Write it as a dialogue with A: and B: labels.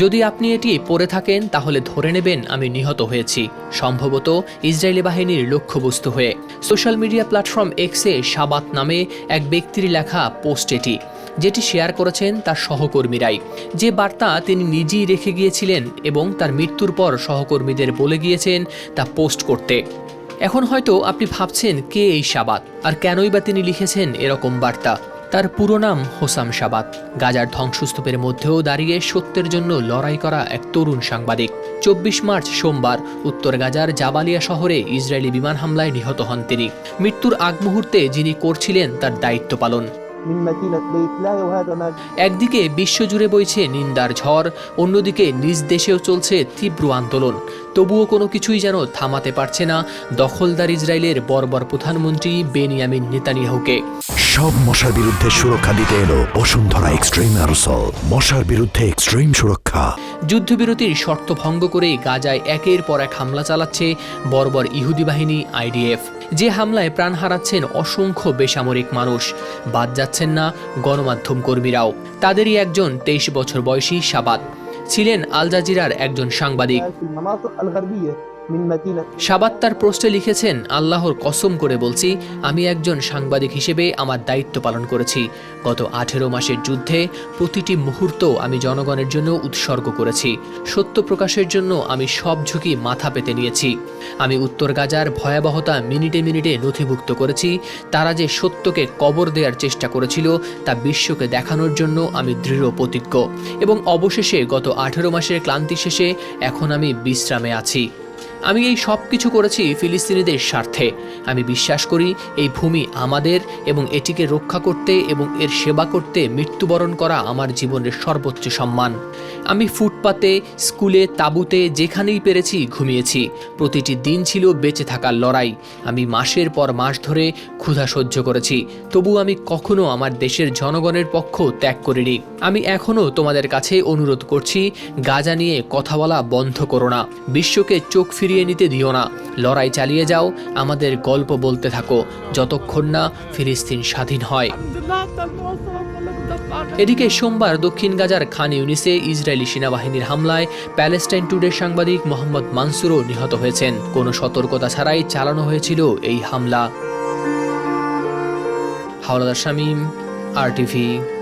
A: যদি আপনি এটি পড়ে থাকেন তাহলে ধরে নেবেন আমি নিহত হয়েছি সম্ভবত ইসরায়েলি বাহিনীর লক্ষ্যবস্তু হয়ে সোশ্যাল মিডিয়া প্ল্যাটফর্ম এক্সে সাবাত নামে এক ব্যক্তির লেখা পোস্ট এটি যেটি শেয়ার করেছেন তার সহকর্মীরাই যে বার্তা তিনি নিজেই রেখে গিয়েছিলেন এবং তার মৃত্যুর পর সহকর্মীদের বলে গিয়েছেন তা পোস্ট করতে এখন হয়তো আপনি ভাবছেন কে এই সাবাত আর কেনই বা তিনি লিখেছেন এরকম বার্তা তার পুরো নাম হোসাম সাবাত গাজার ধ্বংসস্তূপের মধ্যেও দাঁড়িয়ে সত্যের জন্য লড়াই করা এক তরুণ সাংবাদিক চব্বিশ মার্চ সোমবার উত্তর গাজার জাবালিয়া শহরে ইসরায়েলি বিমান হামলায় নিহত হন তিনি মৃত্যুর আগ মুহূর্তে যিনি করছিলেন তার দায়িত্ব পালন একদিকে বিশ্বজুড়ে বইছে নিন্দার ঝড় অন্যদিকে নিজ দেশেও চলছে তীব্র আন্দোলন তবুও কোনো কিছুই যেন থামাতে পারছে না দখলদার ইসরায়েলের বর্বর প্রধানমন্ত্রী বেনিয়ামিন নেতানিয়াহুকে
B: সব মশার বিরুদ্ধে সুরক্ষা দিতে এলো বসুন্ধরা এক্সট্রিম অ্যারোসল মশার বিরুদ্ধে এক্সট্রিম সুরক্ষা
A: যুদ্ধবিরতির শর্ত ভঙ্গ করে গাজায় একের পর এক হামলা চালাচ্ছে বর্বর ইহুদি বাহিনী আইডিএফ যে হামলায় প্রাণ হারাচ্ছেন অসংখ্য বেসামরিক মানুষ বাদ যাচ্ছেন না গণমাধ্যম কর্মীরাও তাদেরই একজন তেইশ বছর বয়সী সাবাত ছিলেন আল জাজিরার একজন সাংবাদিক সাবাত তার পোস্টে লিখেছেন আল্লাহর কসম করে বলছি আমি একজন সাংবাদিক হিসেবে আমার দায়িত্ব পালন করেছি গত আঠেরো মাসের যুদ্ধে প্রতিটি মুহূর্ত আমি জনগণের জন্য উৎসর্গ করেছি সত্য প্রকাশের জন্য আমি সব ঝুঁকি মাথা পেতে নিয়েছি আমি উত্তর গাজার ভয়াবহতা মিনিটে মিনিটে নথিভুক্ত করেছি তারা যে সত্যকে কবর দেওয়ার চেষ্টা করেছিল তা বিশ্বকে দেখানোর জন্য আমি দৃঢ় প্রতিজ্ঞ এবং অবশেষে গত আঠেরো মাসের ক্লান্তি শেষে এখন আমি বিশ্রামে আছি আমি এই সব কিছু করেছি ফিলিস্তিনিদের স্বার্থে আমি বিশ্বাস করি এই ভূমি আমাদের এবং এটিকে রক্ষা করতে এবং এর সেবা করতে মৃত্যুবরণ করা আমার জীবনের সর্বোচ্চ সম্মান আমি ফুটপাতে স্কুলে তাঁবুতে যেখানেই পেরেছি ঘুমিয়েছি প্রতিটি দিন ছিল বেঁচে থাকার লড়াই আমি মাসের পর মাস ধরে ক্ষুধা সহ্য করেছি তবু আমি কখনো আমার দেশের জনগণের পক্ষ ত্যাগ করিনি আমি এখনও তোমাদের কাছে অনুরোধ করছি গাজা নিয়ে কথা বলা বন্ধ করো না বিশ্বকে চোখ ফিরিয়ে ফিরিয়ে নিতে দিও না লড়াই চালিয়ে যাও আমাদের গল্প বলতে থাকো যতক্ষণ না ফিলিস্তিন স্বাধীন হয় এদিকে সোমবার দক্ষিণ গাজার খান ইউনিসে ইসরায়েলি সেনাবাহিনীর হামলায় প্যালেস্টাইন টুডের সাংবাদিক মোহাম্মদ মানসুরও নিহত হয়েছেন কোনো সতর্কতা ছাড়াই চালানো হয়েছিল এই হামলা হাওলাদার শামীম আর টিভি